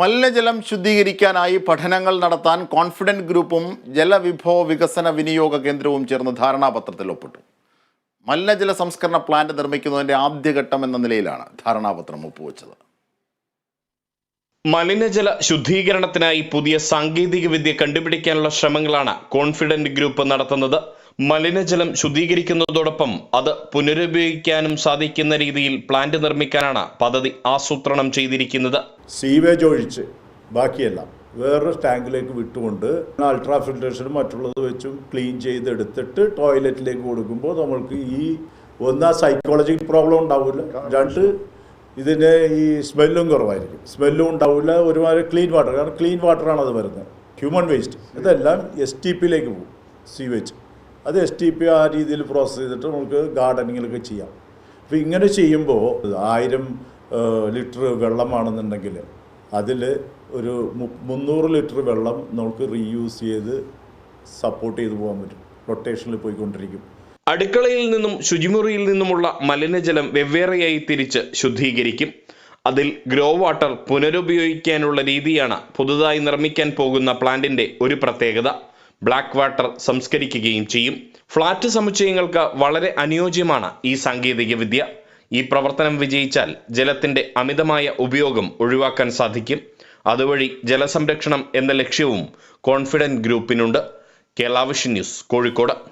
മലിനജലം ശുദ്ധീകരിക്കാനായി പഠനങ്ങൾ നടത്താൻ കോൺഫിഡന്റ് ഗ്രൂപ്പും ജലവിഭവ വികസന വിനിയോഗ കേന്ദ്രവും ചേർന്ന് ധാരണാപത്രത്തിൽ ഒപ്പിട്ടു. മലിനജല സംസ്കരണ പ്ലാന്റ് നിർമ്മിക്കുന്നതിന്റെ ആദ്യഘട്ടം എന്ന നിലയിലാണ് ധാരണാപത്രം ഒപ്പുവെച്ചത്. മലിനജല ശുദ്ധീകരണത്തിനായി പുതിയ സാങ്കേതിക വിദ്യ കണ്ടുപിടിക്കാനുള്ള ശ്രമങ്ങളാണ് കോൺഫിഡന്റ് ഗ്രൂപ്പ് നടത്തുന്നത്. മലിനജലം ശുദ്ധീകരിക്കുന്നതോടൊപ്പം അത് പുനരുപയോഗിക്കാനും സാധിക്കുന്ന രീതിയിൽ പ്ലാന്റ് നിർമ്മിക്കാനാണ് പദ്ധതി ആസൂത്രണം ചെയ്തിരിക്കുന്നത്. സീവേജ് ഒഴിച്ച് ബാക്കിയെല്ലാം വേറൊരു ടാങ്കിലേക്ക് വിട്ടുകൊണ്ട് അൾട്രാ ഫിൽട്രേഷനും മറ്റുള്ളത് വെച്ചും ക്ലീൻ ചെയ്തെടുത്തിട്ട് ടോയ്ലറ്റിലേക്ക് കൊടുക്കുമ്പോൾ നമ്മൾക്ക് ഈ ഒന്ന് ആ സൈക്കോളജിക്കൽ പ്രോബ്ലം ഉണ്ടാവില്ല. രണ്ട് ഇതിന്റെ ഈ സ്മെല്ലും കുറവായിരിക്കും. സ്മെല്ലും ഉണ്ടാവില്ല ഒരുമാതിരി ക്ലീൻ വാട്ടർ. കാരണം ക്ലീൻ വാട്ടറാണ് അത് വരുന്നത്. Human waste. ഇതെല്ലാം എസ് ടി പിയിലേക്ക് പോകും. സീവേജ്. അത് എസ് ടി പി ആ രീതിയിൽ പ്രോസസ്സ് ചെയ്തിട്ട് നമുക്ക് ഗാർഡനിങ്ങിലൊക്കെ ചെയ്യാം. അപ്പോൾ ഇങ്ങനെ ചെയ്യുമ്പോൾ ആയിരം ലിറ്റർ വെള്ളമാണെന്നുണ്ടെങ്കിൽ അതിൽ ഒരു മുന്നൂറ് ലിറ്റർ വെള്ളം നമുക്ക് റീയൂസ് ചെയ്ത് സപ്പോർട്ട് ചെയ്ത് പോകാൻ പറ്റും. റൊട്ടേഷനിൽ പോയിക്കൊണ്ടിരിക്കും. അടുക്കളയിൽ നിന്നും ശുചിമുറിയിൽ നിന്നുമുള്ള മലിനജലം വെവ്വേറെയായി തിരിച്ച് ശുദ്ധീകരിക്കും. അതിൽ ഗ്രോ വാട്ടർ പുനരുപയോഗിക്കാനുള്ള രീതിയാണ് പുതുതായി നിർമ്മിക്കാൻ പോകുന്ന പ്ലാന്റിന്റെ ഒരു പ്രത്യേകത. ബ്ലാക്ക് വാട്ടർ സംസ്കരിക്കുകയും ചെയ്യും. ഫ്ളാറ്റ് സമുച്ചയങ്ങൾക്ക് വളരെ അനുയോജ്യമാണ് ഈ സാങ്കേതികവിദ്യ ഈ പ്രവർത്തനം വിജയിച്ചാൽ ജലത്തിന്റെ അമിതമായ ഉപയോഗം ഒഴിവാക്കാൻ സാധിക്കും. അതുവഴി ജലസംരക്ഷണം എന്ന ലക്ഷ്യവും കോൺഫിഡന്റ് ഗ്രൂപ്പിനുണ്ട്. കേരളാവിഷൻ ന്യൂസ് കോഴിക്കോട്.